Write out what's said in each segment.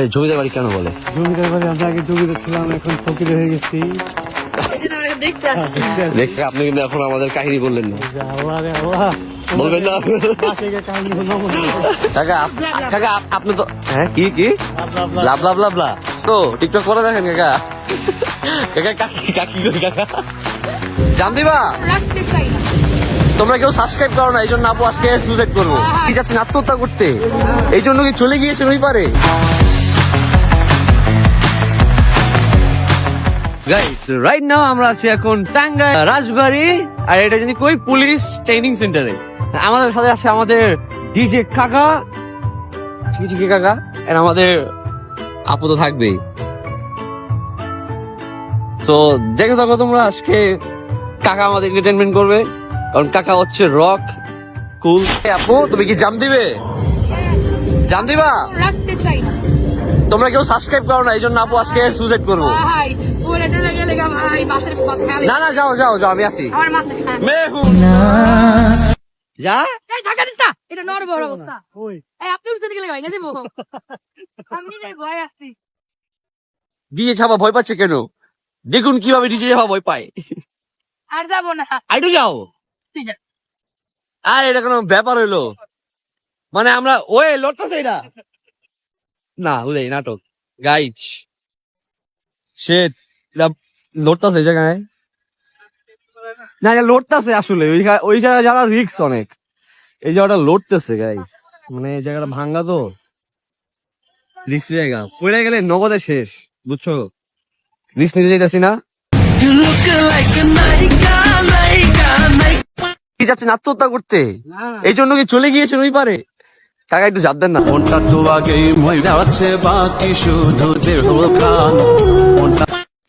এই জমিদার বাড়ি কেন বলে? জমিদার বাড়ি আমরা আগে জমিদার ছিলাম এখন ফকির হয়ে গেছি। দেখতে আপনি কিন্তু এখন আমাদের কাহিনী বললেন না। আল্লাহ রে আল্লাহ। বলবেন না। হয়। কাকা কাকা আপনি তো হ্যাঁ কি কি? Love, love, love. Love. Love love লাভ তো টিকটক করে দেখেন কাকা। কাকা কাকি কাকি কাকা? তোমরা কেউ সাবস্ক্রাইব করো না এই জন্য আপু আজকে করব। কি যাচ্ছেন আত্মহত্যা করতে? এই জন্য কি চলে গিয়েছে ওই পারে? গাইস রাইট নাও আমরা আছি এখন টাঙ্গা রাজবাড়ি আর এটা জানি কই? পুলিশ ট্রেনিং সেন্টারে। আমাদের সাথে আছে আমাদের ডিজে কাকা চিকি কাকা আর আমাদের আপু তো থাকবেই। তো দেখে থাকো তোমরা আজকে কাকা আমাদের এন্টারটেনমেন্ট করবে কারণ কাকা হচ্ছে রক কুল আপু তুমি কি জাম দিবে? জাম দিবা? রাখতে চাই তোমরা কেউ সাবস্ক্রাইব করো না এই জন্য আপু আজকে সুইসাইড করব। না না যাও যাও যাও আমি আসি আমার মাসে খায়। মে হুঁ যা? এই ঢাকা দিস এটা নর বড় অবস্থা। ওই এই আপনি উঠতে গেলে ভাই গেছে বউ আমি নাই ভয় আসছি ডিজে ছাপা ভয় পাচ্ছে কেন? দেখুন কীভাবে ডিজে ছাপা ভয় পায়। আর যাব না। আইটু যাও। তুই যা। আর এটা কোনো ব্যাপার হইল। মানে আমরা ওয়ে লড়তেছে এটা না বুঝাই নাটক। গাইজ সে লড়তেছে এই জায়গায়? না এটা লড়তেছে আসলে। ওই ওই জায়গায় যারা রিক্স অনেক। এই জায়গাটা লড়তেছে গাইজ মানে এই জায়গাটা ভাঙ্গা তো। রিক্স জায়গা। পড়ে গেলে নগদে শেষ বুঝছ? রিক্স নিতে চাইতেছি না। কি যাচ্ছেন আত্মহত্যা করতে? এই জন্য কি চলে গিয়েছেন ওই পারে? কাকা একটু জাপ দেন না। মনটা তো আগেই ময়রা আছে বাকি শুধু দেহ খান।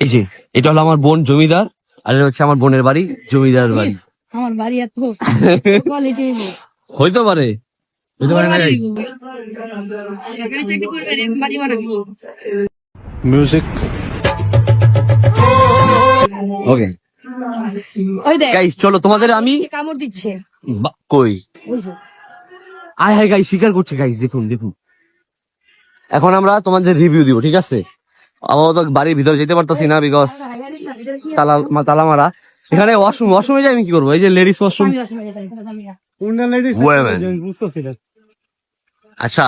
এই যে এটা হলো আমার বোন জমিদার আর এটা হচ্ছে আমার বোনের বাড়ি জমিদার বাড়ি। আমার বাড়ি এত কোয়ালিটি হইতে পারে। হইতে না মিউজিক ওকে ওই দেখ। গাইস চলো তোমাদের আমি কামড় দিচ্ছে। বা- কই? আয় হায় গাইস স্বীকার করছে গাইস দেখুন দেখুন। এখন আমরা তোমাদের রিভিউ দিব ঠিক আছে? আমরা তো বাড়ির ভিতরে যেতে পারতাছি না বিকজ তালা মা- তালা মারা। এখানে ওয়াশরুম ওয়াশরুমে যাই আমি কি করব? এই যে লেডিস ওয়াশরুম লেডিস Women. বুঝতেছিলেন আচ্ছা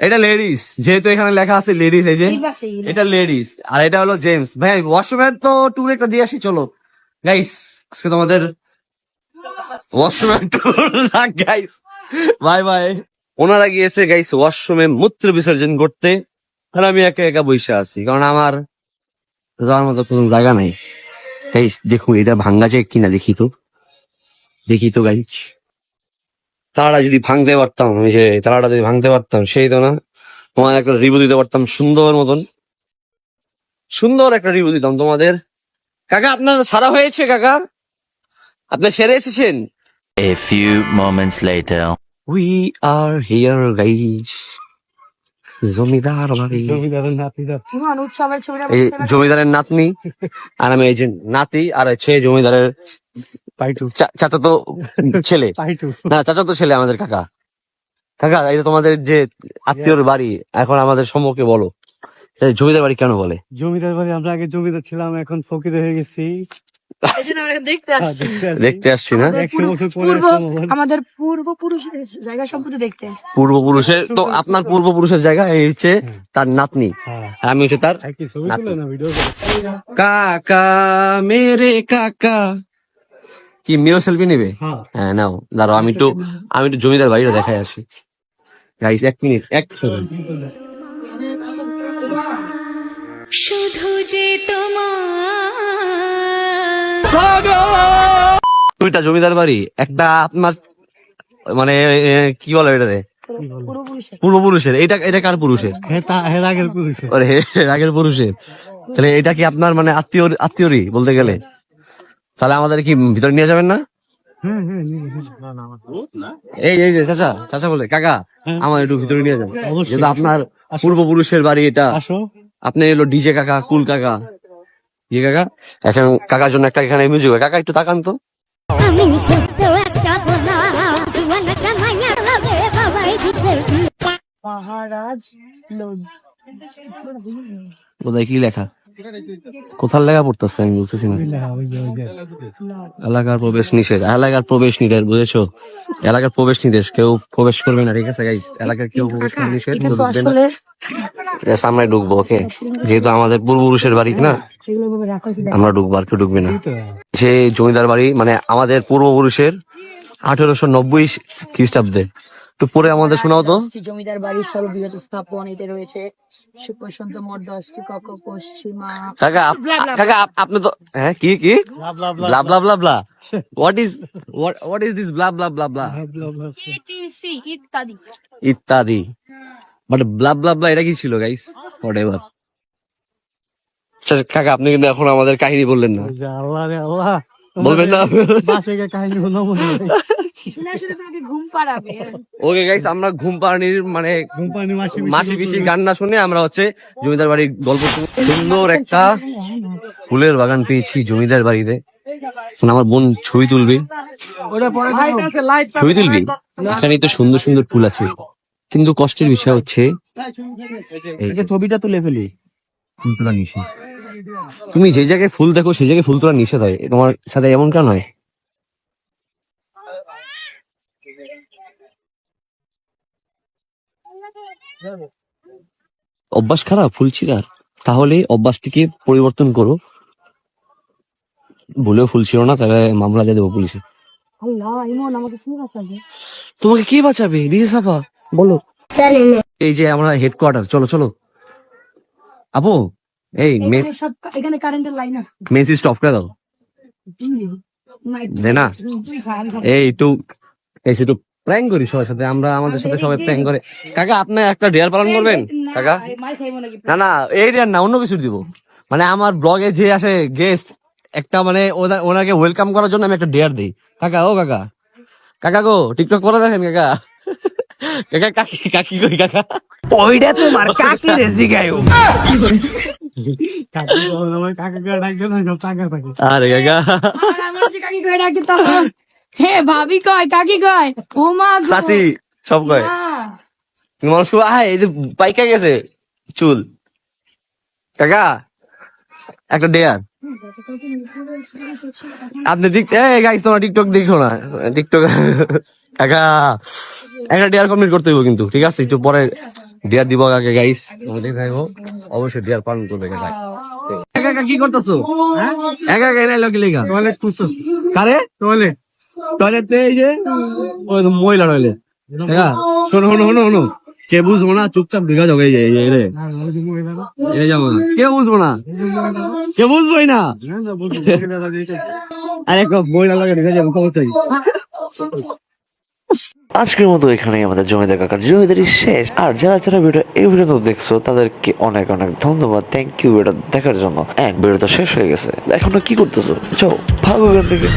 এটা লেডিস যেহেতু এখানে লেখা আছে লেডিস এই যে এটা লেডিস আর এটা হলো জেমস ভাই ওয়াশরুমের তো ট্যুর একটা দিয়ে আসি চলো। গাইস আজকে তোমাদের ওয়াশরুমের ট্যুর গাইস বাই বাই ওনারা গিয়েছে গাইস ওয়াশরুমে মূত্র বিসর্জন করতে। আর আমি একা একা বসে আছি কারণ আমার যাওয়ার মতো কোনো জায়গা নাই। গাইস দেখুন এটা ভাঙ্গা যায় কিনা দেখি তো। দেখি তো গাইস তারা যদি ভাঙতে পারতাম ওই যে তারাটা যদি ভাঙতে পারতাম সেই তো না। তোমার একটা রিভিউ দিতে পারতাম সুন্দর মতন। সুন্দর একটা রিভিউ দিতাম তোমাদের। কাকা আপনার সারা হয়েছে কাকা? আপনার সেরে এসেছেন? A few moments later. We are here guys জমিদার বাড়ি জমিদারের নাতি এই জমিদারের নাতনি আর আমি এই যে নাতি আর হচ্ছে জমিদারের পাইটু। চা- চাচাতো ছেলে। পাইটু। না চাচাতো ছেলে আমাদের কাকা। কাকা এই যে তোমাদের যে আত্মীয়র বাড়ি এখন আমাদের সম্মুখে বলো। এই জমিদার বাড়ি কেন বলে? জমিদার বাড়ি আমরা আগে জমিদার ছিলাম এখন ফকির হয়ে গেছি। দেখতে হ্যাঁ, আসছি। দেখতে আসি। দেখতে আসছি না? আমাদের পূর্বপুরুষের জায়গা সম্পত্তি দেখতে। পূর্বপুরুষের তো আপনার পূর্বপুরুষের জায়গা এই হচ্ছে তার নাতনি। হ্যাঁ। আমি হচ্ছে তার কাকা মেরে কাকা। কি মিরো সেলফি নেবে? হ্যাঁ। হ্যাঁ নাও দাঁড়াও আমি একটু আমি একটু জমিদার বাড়িটা দেখাই আসি। গাইস এক মিনিট এক শুধু যে তোমার দুইটা জমিদার বাড়ি একটা আপনার মানে কি বলে এটাতে পূর্বপুরুষের। এটা এটা কার পুরুষের? হ্যাঁ আগের পুরুষের। তাহলে এটা কি আপনার মানে আত্মীয় আত্মীয়রই বলতে গেলে? তাহলে আমাদের কি ভিতরে নিয়ে যাবেন না? হ্যাঁ হ্যাঁ এই এই যে চাচা চাচা বলে কাকা আমার একটু ভিতরে নিয়ে যাবেন। যেহেতু আপনার পূর্বপুরুষের বাড়ি এটা। আসো। আপনি এলো ডিজে কাকা কুল কাকা। ইয়ে কাকা এখন কাকার জন্য একটা এখানে মিউজিক কাকা একটু তাকান তো। আমি ছোট্ট একটা বোনা জীবন কামাইয়া লাগে বাবাই দিছে। মহারাজ লোদ কোথায় কি লেখা? কোথার লেখা পড়তেছে আমি বুঝতেছি না। এলাকার প্রবেশ নিষেধ, এলাকার প্রবেশ নিষেধ, বুঝেছ? এলাকার প্রবেশ নিষেধ, কেউ প্রবেশ করবে না, ঠিক আছে গাইস এলাকার কেউ প্রবেশ নিষেধ তো ঢুকবে ওকে যেহেতু আমাদের পূর্বপুরুষের বাড়ি, না। আমরা ঢুকবো আর কেউ ঢুকবে না। যে জমিদার বাড়ি মানে আমাদের পূর্বপুরুষের আঠেরোশো নব্বই খ্রিস্টাব্দে একটু পরে আমাদের শোনাও তো জমিদার বাড়ির সর্ববৃহৎ স্থাপন এতে রয়েছে সুপ্রশান্ত মঠ দশটি কক্ষ পশ্চিমা কাকা কাকা আপনি তো হ্যাঁ কি কি love, love, love, blah blah blah blah what is what is this blah blah blah blah love, love, love. ETC ইত্যাদি ইত্যাদি বাট ব্লা ব্লা ব্লা এটা কি ছিল গাইস হোয়াট এভার কাকা আপনি কিন্তু এখন আমাদের কাহিনী বললেন না আল্লাহ রে আল্লাহ বলবেন না কাহিনী ওকে গাইস আমরা ঘুম পাড়ানির মানে মাসি পিসি গান না শুনে আমরা হচ্ছে জমিদার বাড়ির গল্প সুন্দর একটা ফুলের বাগান পেয়েছি জমিদার বাড়িতে। আমার বোন ছবি তুলবি। ছবি তুলবি? এখানে তো সুন্দর সুন্দর ফুল আছে। কিন্তু কষ্টের বিষয় হচ্ছে ছবিটা তুলে ফেলি। ফুল তোলা নিষেধ। তুমি যে জায়গায় ফুল দেখো সেই জায়গায় ফুল তোলা নিষেধ হয়। তোমার সাথে এমনটা নয়। অভ্যাস খারাপ ফুল ছিঁড়ার তাহলে অভ্যাসটিকে পরিবর্তন করো। বলেও ফুল ছিল না তাহলে মামলা দিয়ে দেবো পুলিশে। আল্লাহ ইমন আমাকে শুনে রাখবে তোমাকে কে বাঁচাবে? রিজে সাফা বলো। এই যে আমরা হেডকোয়ার্টার চলো চলো। আপু এই মে- এখানে কারেন্টের লাইন আছে। মেন সুইচ করে দাও। দে না এই একটু এই একটু প্র্যাঙ্ক করি সবার সাথে আমরা আমাদের সাথে সবাই প্র্যাঙ্ক করে। কাকা আপনি একটা ডেয়ার পালন করবেন? কাকা? মার খাইবো নাকি? না না এই ডেয়ার না অন্য কিছু দিব। মানে আমার ব্লগে যে আসে গেস্ট একটা মানে ওনা- ওনাকে ওয়েলকাম করার জন্য আমি একটা ডেয়ার দিই। কাকা ও কাকা। কাকা গো টিকটক করে দেখেন কাকা। কাকা কাকি কাকি কই কাকা? কাকি ডাকবে না, সব টাকা থাকে। আরে কাকা হে ভাবি কয় কাকি কয়? ও মা গো। সাসি সব কয়। মানুষ খুব আয় এই যে পাইকা গেছে চুল। কাকা একটা ডেয়ার আপনি টিক এই গাইস তোমরা টিকটক দেখো না। টিকটক কাকা একটা ডেয়ার কমপ্লিট করতে হইব কিন্তু ঠিক আছে? একটু পরে ডেয়ার দিব কাকে গাইস তোমরা দেখে থাকব অবশ্যই ডেয়ার পালন করবে কাকা। একা একা কি করতেছো? একা একা এনে লোক লেগা। টয়লেট খুঁজতেছি। কারে? টয়লেট। টয়লেটে এই যে হ্যাঁ? শোনো শোনো শোনো শোনো। কে বুঝব না? চুপচাপ এই যে, এই যাব না কে বুঝব না? কে না। আরে লাগে যাব আজকের মতো এখানেই আমাদের জমিদার কাকার জমিদারি শেষ। আর যারা যারা ভিডিও এই ভিডিও দেখছ, তাদেরকে অনেক অনেক ধন্যবাদ। থ্যাংক ইউ ভিডিও দেখার জন্য। এক ভিডিও তো শেষ হয়ে গেছে। এখন কি করতেছো? চো ভালো থেকে।